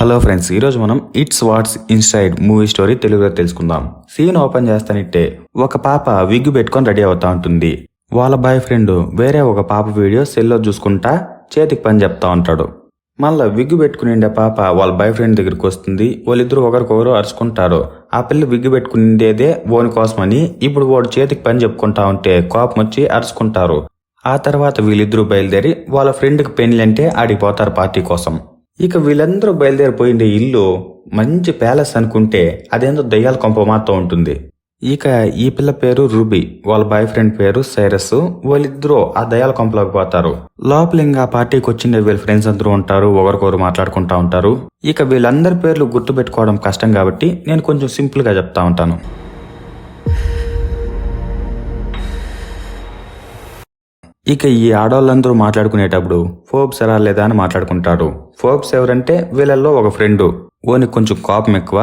Hello friends ఈరోజు మనం it's what's inside movie story తెలుగులో తెలుసుకుందాం. సీన్ ఓపెన్ చేస్తానిట్టే ఒక పాప విగ్గు పెట్టుకొని రెడీ అవుతా ఉంటుంది. వాళ్ళ బాయ్ ఫ్రెండ్ వేరే ఒక పాప వీడియో సెల్లో చూసుకుంటా చేతికి పని చెప్తా ఉంటాడు. మళ్ళీ విగ్గు పెట్టుకుని ఉండే పాప వాళ్ళ బాయ్ ఫ్రెండ్ దగ్గరికి వస్తుంది. వాళ్ళిద్దరు ఒకరికొకరు అరుచుకుంటారు. ఆ పిల్ల విగ్గు పెట్టుకునేదే ఓని కోసమని ఇప్పుడు వాడు చేతికి పని చెప్పుకుంటా ఉంటే కోపం వచ్చి అరుచుకుంటారు. ఆ తర్వాత వీళ్ళిద్దరూ బయలుదేరి వాళ్ళ ఫ్రెండ్కి పెళ్ళి అంటే ఆడిపోతారు పార్టీ కోసం. ఇక వీళ్ళందరూ బయలుదేరిపోయిండే ఇల్లు మంచి ప్యాలెస్ అనుకుంటే అదేందో దయ్యాల కొంప మాత్రం ఉంటుంది. ఇక ఈ పిల్ల పేరు రూబీ వాళ్ళ బాయ్ ఫ్రెండ్ పేరు సైరస్ వాళ్ళిద్దరూ ఆ దయాల కొంపలోకి పోతారు. లోపల ఇంకా పార్టీకి వచ్చిండే వీళ్ళ ఫ్రెండ్స్ అందరూ ఉంటారు ఒకరికొకరు మాట్లాడుకుంటా ఉంటారు. ఇక వీళ్ళందరి పేర్లు గుర్తుపెట్టుకోవడం కష్టం కాబట్టి నేను కొంచెం సింపుల్గా చెప్తా ఉంటాను. ఇక ఈ ఆడవాళ్ళందరూ మాట్లాడుకునేటప్పుడు ఫోబ్ సరా లేదా అని మాట్లాడుకుంటారు. ఫోర్బ్స్ ఎవరంటే వీళ్ళల్లో ఒక ఫ్రెండ్. ఓని కొంచెం కోపం ఎక్కువ.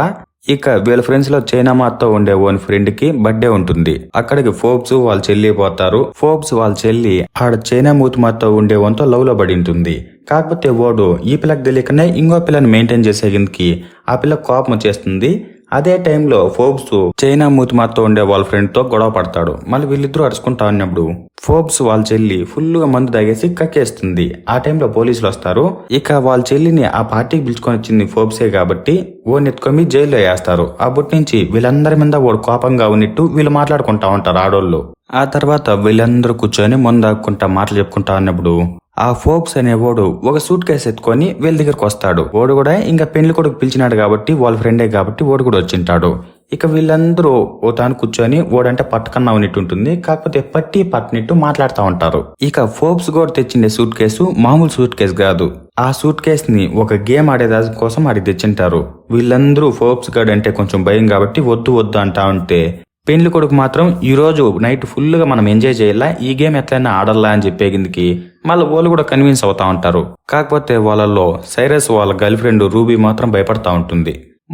ఇక వీళ్ళ ఫ్రెండ్స్లో చైనామాతో ఉండే ఓని ఫ్రెండ్కి బర్త్డే ఉంటుంది. అక్కడికి ఫోబ్స్ వాళ్ళ చెల్లి పోతారు. ఫోబ్స్ వాళ్ళ చెల్లి ఆడ చైనా మూతిమాతో ఉండే వంతో లవ్లో పడి ఉంటుంది. కాకపోతే ఓడు ఈ పిల్లకి తెలియకనే ఇంకో పిల్లని మెయింటైన్ చేసే కిందకి ఆ పిల్ల కోపం వచ్చేస్తుంది. అదే టైంలో ఫోబ్స్ చైనా మూతిమాతో ఉండే వాళ్ళ ఫ్రెండ్తో గొడవ పడతాడు. మళ్ళీ వీళ్ళిద్దరూ అరుచుకుంటా ఉన్నప్పుడు ఫోబ్స్ వాళ్ళ చెల్లి ఫుల్గా మందు తాగేసి కక్కేస్తుంది. ఆ టైంలో పోలీసులు వస్తారు. ఇక వాళ్ళ చెల్లిని ఆ పార్టీకి పిలుచుకొని వచ్చింది ఫోబ్సే కాబట్టి ఓ నెత్తుకొని జైల్లో వేస్తారు. అప్పటి నుంచి వీళ్ళందరి మీద వాడు కోపంగా ఉన్నట్టు వీళ్ళు మాట్లాడుకుంటా ఉంటారు ఆడోళ్ళు. ఆ తర్వాత వీళ్ళందరూ కూర్చొని ముందాక్కుంటా మాటలు చెప్పుకుంటా ఉన్నప్పుడు ఆ ఫోక్స్ అనేవాడు ఒక సూట్ కేసు ఎత్తుకొని వీళ్ళ దగ్గరకు వస్తాడు. వాడు కూడా ఇంకా పెళ్ళి కొడుకు పిలిచినాడు కాబట్టి వాళ్ళ ఫ్రెండే కాబట్టి వాడు కూడా వచ్చింటాడు ఇక వీళ్ళందరూ ఓ తాను కూర్చొని ఓడంటే పట్టుకన్నా ఉన్నట్టు ఉంటుంది. కాకపోతే పట్టి పట్టినట్టు మాట్లాడుతూ ఉంటారు. ఇక ఫోబ్స్ కూడా తెచ్చిండే సూట్ కేసు మామూలు సూట్ కేసు కాదు. ఆ సూట్ కేస్ని ఒక గేమ్ ఆడేదాని కోసం ఆడి తెచ్చింటారు. వీళ్ళందరూ ఫోబ్స్ గార్డ్ అంటే కొంచెం భయం కాబట్టి వద్దు వద్దు అంటా ఉంటే పెండ్లి కొడుకు మాత్రం ఈరోజు నైట్ ఫుల్గా మనం ఎంజాయ్ చేయాలా? ఈ గేమ్ ఎట్లయినా ఆడాలా అని చెప్పేగిందికి మళ్ళీ వాళ్ళు కూడా కన్విన్స్ అవుతా ఉంటారు. కాకపోతే వాళ్ళల్లో సైరస్ వాళ్ళ గర్ల్ ఫ్రెండ్ రూబీ మాత్రం భయపడతా ఉంటుంది.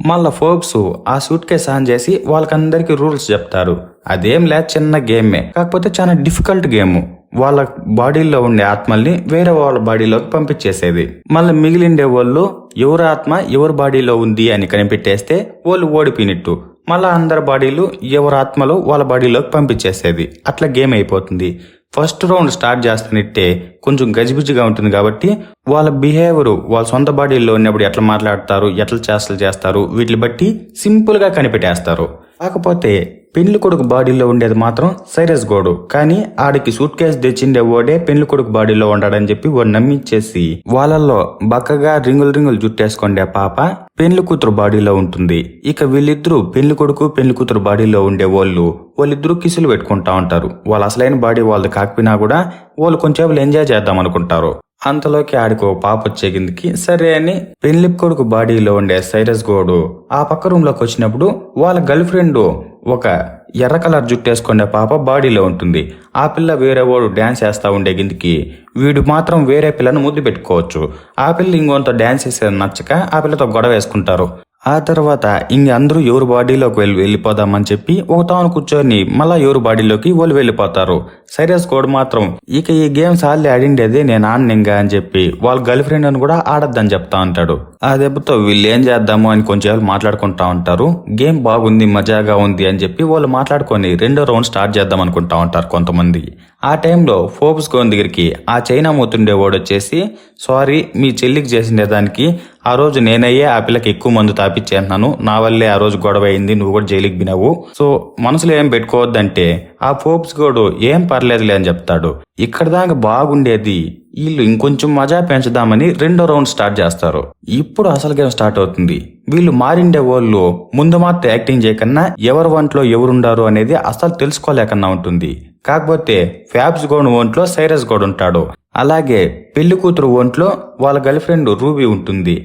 మళ్ళా ఫోక్స్ ఆ సూట్ కేస్ ఆన్ చేసి వాళ్ళకందరికీ రూల్స్ చెప్తారు. అదేం లేదు చిన్న గేమే. కాకపోతే చాలా డిఫికల్ట్ గేమ్. వాళ్ళ బాడీలో ఉండే ఆత్మల్ని వేరే వాళ్ళ బాడీలోకి పంపించేసేది. మళ్ళీ మిగిలిండే వాళ్ళు ఎవరి ఆత్మ ఎవరి బాడీలో ఉంది అని కనిపెట్టేస్తే వాళ్ళు ఓడిపోయినట్టు. మళ్ళీ అందరి బాడీలు ఎవరి ఆత్మలు వాళ్ళ బాడీలోకి పంపించేసేది. అట్లా గేమ్ అయిపోతుంది. ఫస్ట్ రౌండ్ స్టార్ట్ చేస్తున్నట్టే కొంచెం గజిబిజిగా ఉంటుంది కాబట్టి వాళ్ళ బిహేవియర్ వాళ్ళ సొంత బాడీలో ఉన్నప్పుడు ఎట్లా మాట్లాడతారు ఎట్లా చేష్టలు చేస్తారు వీటిని బట్టి సింపుల్గా కనిపెట్టేస్తారు. కాకపోతే పెళ్ళి కొడుకు బాడీలో ఉండేది మాత్రం సైరస్ గోడు. కానీ ఆడికి సూట్ కేసు తెచ్చిండే ఓడే పెళ్ళి కొడుకు బాడీలో ఉండాడని చెప్పి వాడు నమ్మించేసి వాళ్ళల్లో బక్కగా రింగులు రింగులు జుట్టేసుకుండే పాప పెళ్ళి కూతురు బాడీలో ఉంటుంది. ఇక వీళ్ళిద్దరూ పెళ్ళి కొడుకు పెళ్ళి కూతురు బాడీలో ఉండే వాళ్ళు వాళ్ళిద్దరూ కిసులు పెట్టుకుంటా ఉంటారు. వాళ్ళ అసలైన బాడీ వాళ్ళది కాకపోయినా కూడా వాళ్ళు కొంచెం ఎంజాయ్ చేద్దాం అనుకుంటారు. అంతలోకి ఆడికి ఒక పాప వచ్చే కిందకి సరే అని పెళ్ళి కొడుకు బాడీలో ఉండే సైరస్ గోడు ఆ పక్క రూమ్లోకి వచ్చినప్పుడు వాళ్ళ గర్ల్ ఫ్రెండ్ ఒక ఎర్ర కలర్ జుట్టేసుకునే పాప బాడీలో ఉంటుంది. ఆ పిల్ల వేరే వాడు డ్యాన్స్ చేస్తూ ఉండే కిందికి వీడు మాత్రం వేరే పిల్లను ముద్దు పెట్టుకోవచ్చు. ఆ పిల్ల ఇంకొంత డ్యాన్స్ చేసేది నచ్చక ఆ పిల్లతో గొడవ వేసుకుంటారు. ఆ తర్వాత ఇంక అందరూ ఎవరు బాడీలోకి వెళ్ళి వెళ్ళిపోదామని చెప్పి ఒక తాను కూర్చొని మళ్ళా ఎవరు బాడీలోకి వాళ్ళు వెళ్ళిపోతారు. సైరస్ కోడ్ మాత్రం ఇక ఈ గేమ్స్ ఆల్రెడీ ఆడిండేది నేను ఆడినింగా అని చెప్పి వాళ్ళ గర్ల్ ఫ్రెండ్ అని కూడా ఆడద్దని చెప్తా ఉంటాడు. ఆ దెబ్బతో వీళ్ళు ఏం చేద్దాము అని కొంచెం మాట్లాడుకుంటా ఉంటారు. గేమ్ బాగుంది మజాగా ఉంది అని చెప్పి వాళ్ళు మాట్లాడుకొని రెండో రౌండ్ స్టార్ట్ చేద్దాం అనుకుంటా ఉంటారు కొంతమంది. ఆ టైంలో ఫోర్బ్స్ గోన్ దగ్గరికి ఆ చైనా మూతుండే వచ్చేసి సారీ మీ చెల్లికి చేసిండే దానికి ఆ రోజు నేనయ్యే ఆ పిల్లకి ఎక్కువ మందు తాపిచ్చేస్తున్నాను నా వల్లే ఆ రోజు గొడవ అయింది నువ్వు కూడా జైలుకి బినావు సో మనసులో ఏం పెట్టుకోవద్దంటే ఆ ఫోర్బ్స్ గోడు ఏం పర్లేదులే అని చెప్తాడు. ఇక్కడ దాకా బాగుండేది వీళ్ళు ఇంకొంచెం మజా పెంచుదామని రెండో రౌండ్ స్టార్ట్ చేస్తారు. ఇప్పుడు అసలు గేమ్ స్టార్ట్ అవుతుంది? వీళ్ళు మారిండే వాళ్ళు ముందు మాత్రం యాక్టింగ్ చేయకన్నా ఎవరి వంటలో ఎవరుండారు అనేది అసలు తెలుసుకోలేకన్నా ఉంటుంది. కాకపోతే ఫ్యాబ్స్ గౌడ్ ఒంట్లో సైరస్ గౌడ్ ఉంటాడు. అలాగే పెళ్ళి కూతురు ఒంట్లో వాళ్ళ గర్ల్ ఫ్రెండ్ రూబీ ఉంటుంది.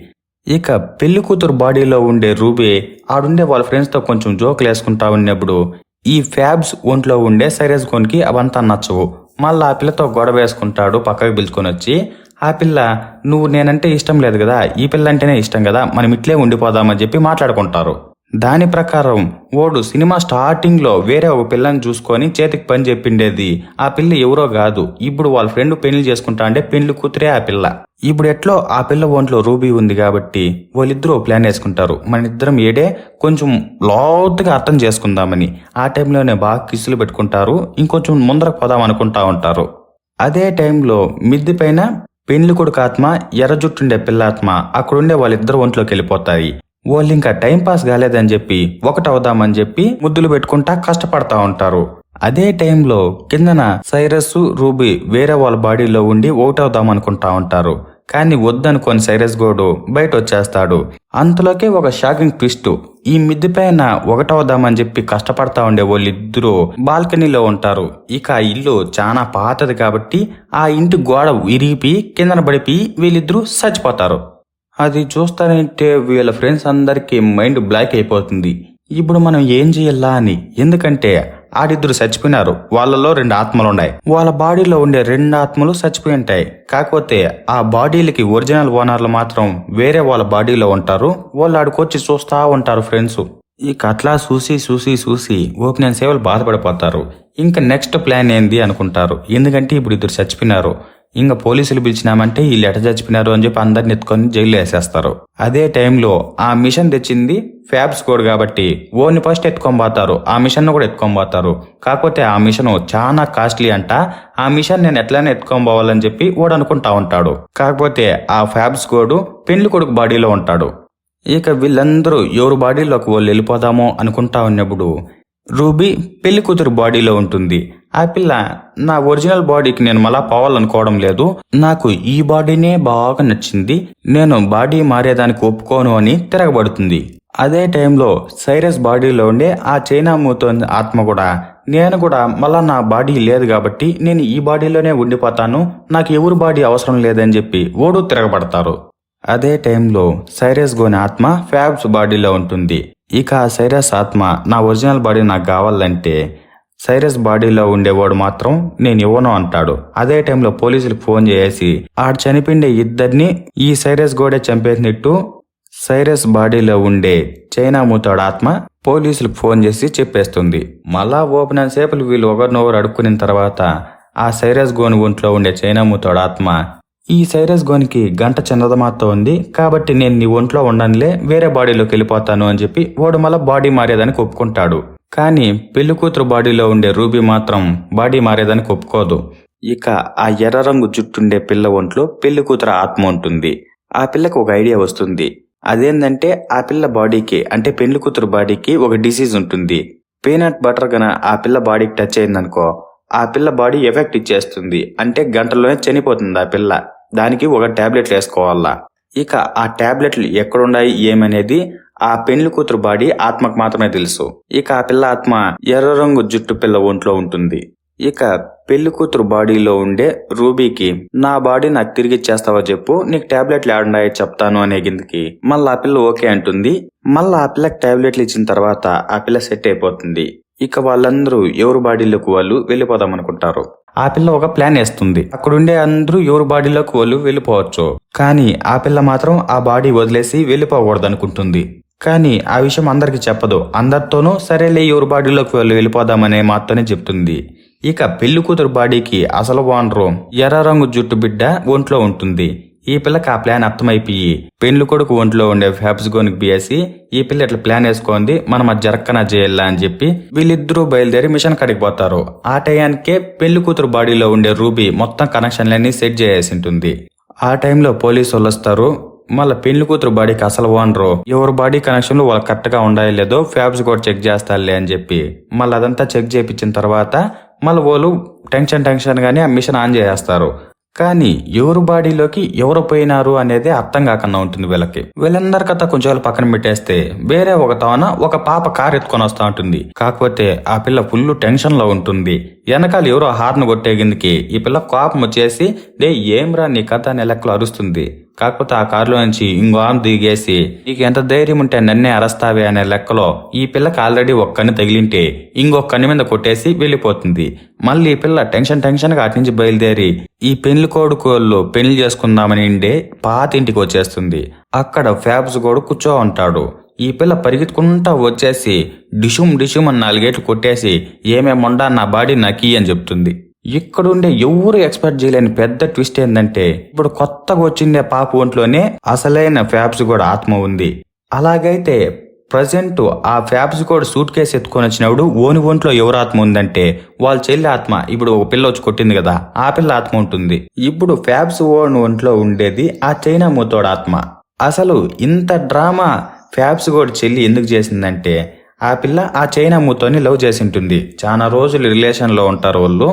ఇక పెళ్ళి కూతురు బాడీలో ఉండే రూబీ ఆడుండే వాళ్ళ ఫ్రెండ్స్తో కొంచెం జోకులు వేసుకుంటా ఉన్నప్పుడు ఈ ఫ్యాబ్స్ ఒంట్లో ఉండే సైరస్ గోన్కి అవంతా నచ్చవు. మళ్ళీ ఆ పిల్లతో గొడవ వేసుకుంటాడు పక్కకు పిలుచుకొని వచ్చి ఆ పిల్ల నువ్వు నేనంటే ఇష్టం లేదు కదా ఈ పిల్ల అంటేనే ఇష్టం కదా మనం ఇట్లే ఉండిపోదామని చెప్పి మాట్లాడుకుంటారు. దాని ప్రకారం ఓడు సినిమా స్టార్టింగ్లో వేరే ఒక పిల్లని చూసుకొని చేతికి పని చెప్పిండేది ఆ పిల్ల ఎవరో కాదు ఇప్పుడు వాళ్ళ ఫ్రెండ్ పెళ్ళి చేసుకుంటా అంటే పెళ్ళి కూతురే ఆ పిల్ల. ఇప్పుడు ఎట్లో ఆ పిల్ల ఒంట్లో రూబీ ఉంది కాబట్టి వాళ్ళిద్దరూ ప్లాన్ వేసుకుంటారు. మన ఇద్దరం ఏడే కొంచెం లోతుగా అర్థం చేసుకుందామని. ఆ టైంలోనే బాగా కిసులు పెట్టుకుంటారు ఇంకొంచెం ముందరకు పోదాం అనుకుంటా ఉంటారు. అదే టైంలో మిద్ది పైన పెండ్లి కొడుకు ఆత్మ ఎర్ర జుట్టుండే పిల్లాత్మ అక్కడుండే వాళ్ళిద్దరు ఒంట్లోకి వెళ్ళిపోతాయి. వాళ్ళు ఇంకా టైం పాస్ కాలేదని చెప్పి ఒకటవుదామని చెప్పి ముద్దులు పెట్టుకుంటా కష్టపడతా ఉంటారు. అదే టైంలో కిందన సైరస్ రూబీ వేరే వాళ్ళ బాడీలో ఉండి ఒకటవుదాం అనుకుంటా ఉంటారు. కానీ వద్దనుకొని సైరస్ గోడు బయట వచ్చేస్తాడు అంతలోకే ఒక షాకింగ్ ట్విస్ట్. ఈ మిద్దె పైన ఒకటవుదామని చెప్పి కష్టపడతా ఉండే వాళ్ళిద్దరూ బాల్కనీలో ఉంటారు. ఇక ఆ ఇల్లు చాలా పాతది కాబట్టి ఆ ఇంటి గోడ విరిగిపి కిందన పడిపి వీళ్ళిద్దరూ చచ్చిపోతారు. అది చూస్తానంటే వీళ్ళ ఫ్రెండ్స్ అందరికీ మైండ్ బ్లాక్ అయిపోతుంది. ఇప్పుడు మనం ఏం చేయాలా అని? ఎందుకంటే ఆడిద్దరు చచ్చిపోయినారు. వాళ్ళలో రెండు ఆత్మలు ఉన్నాయి వాళ్ళ బాడీలో ఉండే రెండు ఆత్మలు చచ్చిపోయి ఉంటాయి. కాకపోతే ఆ బాడీలకి ఒరిజినల్ ఓనర్లు మాత్రం వేరే వాళ్ళ బాడీలో ఉంటారు. వాళ్ళు ఆడికొచ్చి చూస్తా ఉంటారు ఫ్రెండ్స్ ఇక అట్లా చూసి చూసి చూసి ఓపెన్ సేవలు బాధపడిపోతారు. ఇంకా నెక్స్ట్ ప్లాన్ ఏంది అనుకుంటారు. ఎందుకంటే ఇప్పుడు ఇద్దరు చచ్చిపోయినారు. ఇంకా పోలీసులు పిలిచినామంటే ఈ లెటర్ చచ్చిపోయినారు అని చెప్పి అందరిని ఎత్తుకొని జైల్లో వేసేస్తారు. అదే టైంలో ఆ మిషన్ తెచ్చింది ఫ్యాబ్స్ కోడ్ కాబట్టి ఓని ఫస్ట్ ఎత్తుకొని పోతారు. ఆ మిషన్ కూడా ఎత్తుకొని పోతారు. కాకపోతే ఆ మిషన్ చాలా కాస్ట్లీ అంట. ఆ మిషన్ నేను ఎట్లనే ఎత్తుకొని పోవాలని చెప్పి ఓడు అనుకుంటా ఉంటాడు. కాకపోతే ఆ ఫ్యాబ్స్ కోడ్ పెళ్ళి కొడుకు బాడీలో ఉంటాడు. ఇక వీళ్ళందరూ ఎవరు బాడీలోకి వాళ్ళు వెళ్ళిపోదామో అనుకుంటా ఉన్నప్పుడు రూబీ పెళ్ళి కూతురు బాడీలో ఉంటుంది. ఆ పిల్ల నా ఒరిజినల్ బాడీకి నేను మళ్ళా పోవాలనుకోవడం లేదు. నాకు ఈ బాడీనే బాగా నచ్చింది. నేను బాడీ మారేదానికి ఒప్పుకోను అని తిరగబడుతుంది. అదే టైంలో సైరస్ బాడీలో ఉండే ఆ చైనా మూతో ఆత్మ కూడా. నేను కూడా మళ్ళా నా బాడీ లేదు కాబట్టి నేను ఈ బాడీలోనే ఉండిపోతాను. నాకు ఎవరి బాడీ అవసరం లేదని చెప్పి ఓడు తిరగబడతారు. అదే టైంలో సైరస్ గోని ఆత్మ ఫ్యాబ్స్ బాడీలో ఉంటుంది. ఇక సైరస్ ఆత్మ నా ఒరిజినల్ బాడీ నాకు కావాలంటే సైరస్ బాడీలో ఉండేవాడు మాత్రం నేను ఇవ్వను అంటాడు. అదే టైంలో పోలీసులకు ఫోన్ చేసి ఆడు చనిపోయిన ఇద్దరిని ఈ సైరస్ గోడే చంపేసినట్టు సైరస్ బాడీలో ఉండే చైనా మూతాడు ఆత్మ పోలీసులకు ఫోన్ చేసి చెప్పేస్తుంది. మళ్ళా ఓపెన్ సేపులు వీళ్ళు ఒకరినొకరు అడుక్కున్న తర్వాత ఆ సైరస్ గోని ఒంట్లో ఉండే చైనా మూతాడు ఆత్మ ఈ సైరస్ గోనికి గంట చందమాతో ఉంది కాబట్టి నేను నీ ఒంట్లో ఉండనులే వేరే బాడీలోకి వెళ్ళిపోతాను అని చెప్పి వాడు మళ్ళా బాడీ మారేదానికి ఒప్పుకుంటాడు. కానీ పెళ్ళి కూతురు బాడీలో ఉండే రూబీ మాత్రం బాడీ మారేదానికి ఒప్పుకోదు. ఇక ఆ ఎర్ర రంగు జుట్టుండే పిల్ల ఒంట్లో పెళ్ళి కూతురు ఆత్మ ఉంటుంది. ఆ పిల్లకు ఒక ఐడియా వస్తుంది. అదేంటంటే ఆ పిల్ల బాడీకి అంటే పెళ్ళి కూతురు బాడీకి ఒక డిసీజ్ ఉంటుంది. పీనట్ బటర్ గన ఆ పిల్ల బాడీకి టచ్ అయిందనుకో ఆ పిల్ల బాడీ ఎఫెక్ట్ ఇచ్చేస్తుంది. అంటే గంటలోనే చనిపోతుంది ఆ పిల్ల. దానికి ఒక ట్యాబ్లెట్లు వేసుకోవాలా? ఇక ఆ ట్యాబ్లెట్లు ఎక్కడున్నాయి ఏమనేది ఆ పెళ్ళి కూతురు బాడీ ఆత్మకు మాత్రమే తెలుసు. ఇక ఆ పిల్ల ఆత్మ ఎర్ర రంగు జుట్టు పిల్ల ఒంట్లో ఉంటుంది. ఇక పెళ్ళి కూతురు బాడీలో ఉండే రూబీకి నా బాడీ నాకు తిరిగి ఇచ్చేస్తావా చెప్పు నీకు టాబ్లెట్లు ఆడున్నాయో చెప్తాను అనే కిందకి మళ్ళీ ఆ పిల్ల ఓకే అంటుంది. మళ్ళీ ఆ పిల్లకి టాబ్లెట్లు ఇచ్చిన తర్వాత ఆ పిల్ల సెట్ అయిపోతుంది. ఇక వాళ్ళందరూ ఎవరు బాడీలోకి వాళ్ళు వెళ్ళిపోదాం అనుకుంటారు. ఆ పిల్ల ఒక ప్లాన్ వేస్తుంది. అక్కడుండే అందరూ ఎవరు బాడీలోకి వాళ్ళు వెళ్ళిపోవచ్చు. కానీ ఆ పిల్ల మాత్రం ఆ బాడీ వదిలేసి వెళ్ళిపోకూడదు అనుకుంటుంది కానీ ఆ విషయం అందరికి చెప్పదు. అందరితోనూ సరేలే ఎవరి బాడీలోకి వెళ్ళి వెళ్ళిపోదామనే మాత్రమే చెప్తుంది. ఇక పెళ్ళి కూతురు బాడీకి అసలు ఓనరు ఎర్ర రంగు జుట్టు బిడ్డ ఒంట్లో ఉంటుంది. ఈ పిల్లకి ఆ ప్లాన్ అర్థమైపోయి పెళ్ళి కొడుకు ఒంట్లో ఉండే ఫ్యాబ్స్ గోనికి బియేసి ఈ పిల్ల ఇట్లా ప్లాన్ వేసుకోంది మనం అది జరక్కన చేయాలా అని చెప్పి వీళ్ళిద్దరూ బయలుదేరి మిషన్ కడికి పోతారు. ఆ టయానికే పెళ్ళి కూతురు బాడీలో ఉండే రూబీ మొత్తం కనెక్షన్లన్నీ సెట్ చేయాల్సి ఉంటుంది. ఆ టైంలో పోలీసు వాళ్ళు వస్తారు. మళ్ళీ పెళ్ళి కూతురు బాడీకి అసలు ఓనరు. ఎవరి బాడీ కనెక్షన్లు వాళ్ళు కరెక్ట్గా ఉండాలి లేదో ఫ్యాబ్స్ కూడా చెక్ చేస్తారులే అని చెప్పి. మళ్ళీ అదంతా చెక్ చేయించిన తర్వాత మళ్ళీ వాళ్ళు టెన్షన్ టెన్షన్ గానే ఆ మిషన్ ఆన్ చేసేస్తారు. కానీ ఎవరు బాడీలోకి ఎవరు పోయినారు అనేది అర్థం కాకుండా ఉంటుంది వీళ్ళకి. వీళ్ళందరి కథ కొంచెం పక్కన పెట్టేస్తే వేరే ఒక తాన ఒక పాప కార్ ఎత్తుకొని వస్తా ఉంటుంది. కాకపోతే ఆ పిల్ల ఫుల్ టెన్షన్లో ఉంటుంది. వెనకాల ఎవరో హార్న్ కొట్టేగిందికి ఈ పిల్ల కోపం వచ్చేసి డే ఏమ్రా నీ కథ అని లెక్కలు అరుస్తుంది. కాకపోతే ఆ కారులో నుంచి ఇంకో ఆమె దిగేసి నీకు ఎంత ధైర్యం ఉంటే నన్నే అరస్తావే అనే లెక్కలో ఈ పిల్లకి ఆల్రెడీ ఒక్క కన్ను తగిలింటే ఇంకొక కన్ను మీద కొట్టేసి వెళ్ళిపోతుంది. మళ్ళీ ఈ పిల్ల టెన్షన్ టెన్షన్గా అటు నుంచి బయలుదేరి ఈ పెళ్ళి కొడుకోళ్ళు పెళ్ళి చేసుకుందామని ఇండే పాత ఇంటికి వచ్చేస్తుంది. అక్కడ ఫ్యాబ్స్ కూడా కూర్చో ఉంటాడు. ఈ పిల్ల పరిగెత్తుకుంటా వచ్చేసి డిషుమ్ డిషుమ్ అని నాలుగేట్లు కొట్టేసి ఏమేముండా నా బాడీ నకీ అని చెప్తుంది. ఇక్కడుండే ఎవరు ఎక్స్పెక్ట్ చేయలేని పెద్ద ట్విస్ట్ ఏంటంటే ఇప్పుడు కొత్తగా వచ్చిండే పాప ఒంట్లోనే అసలైన ఫ్యాబ్స్ కూడా ఆత్మ ఉంది. అలాగైతే ప్రజెంట్ ఆ ఫ్యాబ్స్ కూడా సూట్ కేసు ఎత్తుకొని వచ్చినప్పుడు ఓని ఒంట్లో ఎవరు ఆత్మ ఉందంటే వాళ్ళ చెల్లి ఆత్మ ఇప్పుడు ఒక పిల్ల వచ్చి కొట్టింది కదా ఆ పిల్ల ఆత్మ ఉంటుంది. ఇప్పుడు ఫ్యాబ్స్ ఓన్ ఒంట్లో ఉండేది ఆ చైనా మూతోడు ఆత్మ. అసలు ఇంత డ్రామా ఫ్యాబ్స్ కూడా చెల్లి ఎందుకు చేసిందంటే ఆ పిల్ల ఆ చైనా మూతోని లవ్ చేసి ఉంటుంది చాలా రోజులు రిలేషన్లో ఉంటారు వాళ్ళు.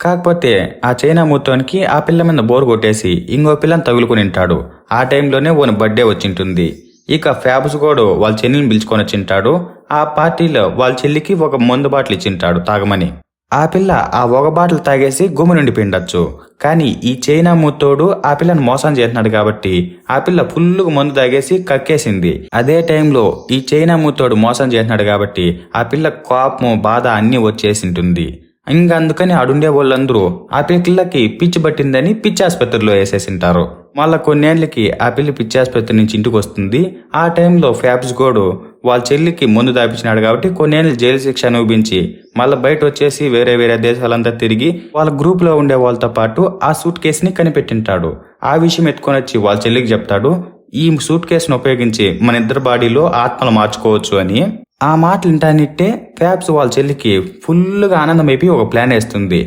కాకపోతే ఆ చైనా మూతోనికి ఆ పిల్ల మీద బోర్ కొట్టేసి ఇంకో పిల్లని తగులుకుని ఉంటాడు ఆ టైంలోనే ఓని బర్త్డే వచ్చింటుంది. ఇక ఫ్యాబ్స్ కూడా వాళ్ళ చెల్లిని పిలుచుకొని వచ్చింటాడు ఆ పార్టీలో వాళ్ళ చెల్లికి ఒక మందు బాటిల్ ఇచ్చింటాడు తాగమని. ఆ పిల్ల ఆ ఒక బాటిల్ తాగేసి గుమ్మ నుండి పిండొచ్చు. కానీ ఈ చైనా మూతోడు ఆ పిల్లను మోసం చేస్తున్నాడు కాబట్టి ఆ పిల్ల ఫుల్లుగా మందు తాగేసి కక్కేసింది. అదే టైంలో ఈ చైనా మూతోడు మోసం చేస్తున్నాడు కాబట్టి ఆ పిల్ల కోపం బాధ అన్నీ వచ్చేసింటుంది. ఇంకా అందుకని అడుండే వాళ్ళందరూ ఆ పిల్లకి పిచ్చి పట్టిందని పిచ్చి ఆసుపత్రిలో వేసేసింటారు. మళ్ళా కొన్నేళ్ళకి ఆ పిల్ల పిచ్చి ఆసుపత్రి నుంచి ఇంటికి వస్తుంది. ఆ టైంలో ఫ్యాబ్స్ గోడు వాళ్ళ చెల్లికి ముందు దాపించినాడు కాబట్టి కొన్నేళ్ళు జైలు శిక్ష అనుభవించి మళ్ళీ బయట వచ్చేసి వేరే వేరే దేశాలంతా తిరిగి వాళ్ళ గ్రూప్లో ఉండే వాళ్ళతో పాటు ఆ సూట్ కేసుని కనిపెట్టింటాడు. ఆ విషయం ఎత్తుకొని వచ్చి వాళ్ళ చెల్లికి చెప్తాడు ఈ సూట్ కేసును ఉపయోగించి మన ఇద్దరు బాడీలో ఆత్మలు మార్చుకోవచ్చు అని. ఆ మాటలు వింటానిట్టే ఫ్యాబ్స్ వాళ్ళ చెల్లికి ఫుల్గా ఆనందం అయిపోయి ఒక ప్లాన్ వేస్తుంది.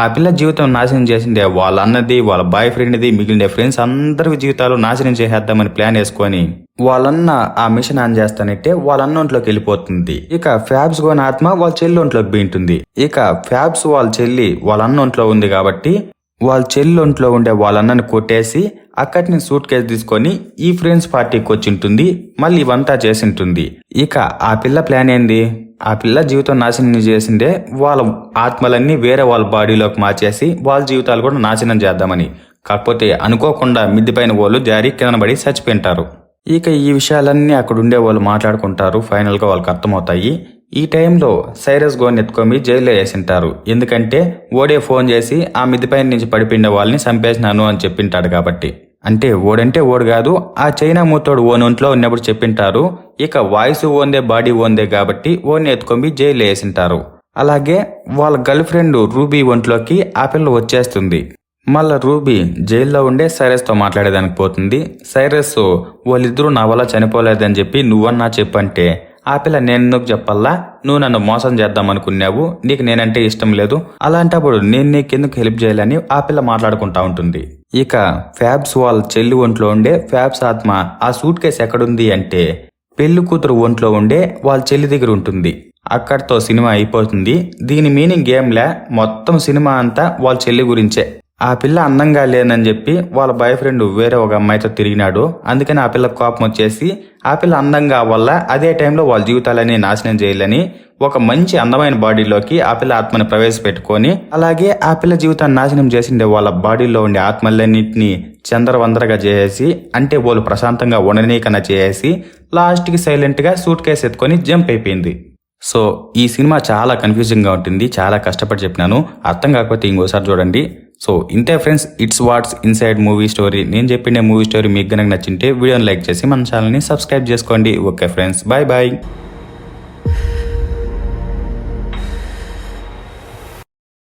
ఆ పిల్ల జీవితం నాశనం చేసిందే వాళ్ళ అన్నది వాళ్ళ బాయ్ ఫ్రెండ్ది మిగిలిన ఫ్రెండ్స్ అందరి జీవితాలు నాశనం చేసేద్దామని ప్లాన్ వేసుకొని వాళ్ళన్న ఆ మిషన్ ఆన్ చేస్తానంటే వాళ్ళన్న ఒంట్లోకి వెళ్ళిపోతుంది. ఇక ఫ్యాబ్స్ గోని ఆత్మ వాళ్ళ చెల్లి ఒంట్లోకి బీంటుంది ఇక ఫ్యాబ్స్ వాళ్ళ చెల్లి వాళ్ళ అన్న ఒంట్లో ఉంది కాబట్టి వాళ్ళ చెల్లి ఒంట్లో ఉండే వాళ్ళన్నని కొట్టేసి అక్కడి నుంచి సూట్ కేసు తీసుకొని ఈ ఫ్రెండ్స్ పార్టీకి వచ్చింటుంది. మళ్ళీ ఇవంతా చేసింటుంది. ఇక ఆ పిల్ల ప్లాన్ ఏంది? ఆ పిల్ల జీవితం నాశనం చేసిందే వాళ్ళ ఆత్మలన్నీ వేరే వాళ్ళ బాడీలోకి మార్చేసి వాళ్ళ జీవితాలు కూడా నాశనం చేద్దామని. కాకపోతే అనుకోకుండా మిద్ది పైన వాళ్ళు జారి కింద పడి చచ్చిపోయింటారు. ఇక ఈ విషయాలన్నీ అక్కడ ఉండే వాళ్ళు మాట్లాడుకుంటారు. ఫైనల్గా వాళ్ళకి అర్థమవుతాయి. ఈ టైంలో సైరస్ గోన్ ఎత్తుకొని జైల్లో వేసింటారు. ఎందుకంటే ఓడే ఫోన్ చేసి ఆ మిద్దిపైన నుంచి పడిపిండే వాళ్ళని చంపేసినాను అని చెప్పింటాడు కాబట్టి. అంటే ఓడంటే ఓడు కాదు ఆ చైనా మూతోడు ఓన్ ఒంట్లో ఉన్నప్పుడు చెప్పింటారు. ఇక వాయిస్ ఓందే బాడీ ఓందే కాబట్టి ఓన్ ఎత్తుకొని జైల్లో వేసింటారు. అలాగే వాళ్ళ గర్ల్ ఫ్రెండ్ రూబీ ఒంట్లోకి ఆ పిల్ల వచ్చేస్తుంది. మళ్ళా రూబీ జైల్లో ఉండే సైరస్తో మాట్లాడేదానికి పోతుంది. సైరస్ వాళ్ళిద్దరూ నా వల్ల చనిపోలేదని చెప్పి నువ్వన్నా చెప్పంటే ఆ పిల్ల నేను ఎందుకు చెప్పల్లా నువ్వు నన్ను మోసం చేద్దాం అనుకున్నావు నీకు నేనంటే ఇష్టం లేదు. అలాంటప్పుడు నేను నీకెందుకు హెల్ప్ చేయాలని ఆ పిల్ల మాట్లాడుకుంటా ఉంటుంది. ఇక ఫ్యాబ్స్ వాళ్ళ చెల్లి ఒంట్లో ఉండే ఫ్యాబ్స్ ఆత్మ ఆ సూట్ కేసు ఎక్కడుంది అంటే పెళ్ళి కూతురు ఒంట్లో ఉండే వాళ్ళ చెల్లి దగ్గర ఉంటుంది. అక్కడితో సినిమా అయిపోతుంది. దీని మీనింగ్ ఏంలే మొత్తం సినిమా అంతా వాళ్ళ చెల్లి గురించే. ఆ పిల్ల అందంగా లేనని చెప్పి వాళ్ళ బాయ్ ఫ్రెండ్ వేరే ఒక అమ్మాయితో తిరిగినాడు. అందుకని ఆ పిల్ల కోపం వచ్చేసి ఆ పిల్ల అందంగా వల్ల అదే టైంలో వాళ్ళ జీవితాలని నాశనం చేయాలని ఒక మంచి అందమైన బాడీలోకి ఆ పిల్ల ఆత్మని ప్రవేశపెట్టుకొని అలాగే ఆ పిల్ల జీవితాన్ని నాశనం చేసిండే వాళ్ళ బాడీలో ఉండే ఆత్మలన్నింటినీ చందరవందరగా చేసేసి అంటే వాళ్ళు ప్రశాంతంగా ఉండనీకన్నా చేసేసి లాస్ట్కి సైలెంట్గా సూట్ కేసు ఎత్తుకొని జంప్ అయిపోయింది. సో ఈ సినిమా చాలా కన్ఫ్యూజింగ్గా ఉంటుంది చాలా కష్టపడి చెప్పినాను. అర్థం కాకపోతే ఇంకోసారి చూడండి. సో ఇంతే friends it's what's inside movie story నేను చెప్పిన మూవీ స్టోరీ మీకు కనుక నచ్చింటే వీడియోని లైక్ చేసి మన ఛానల్ని సబ్స్క్రైబ్ చేసుకోండి. Okay friends bye bye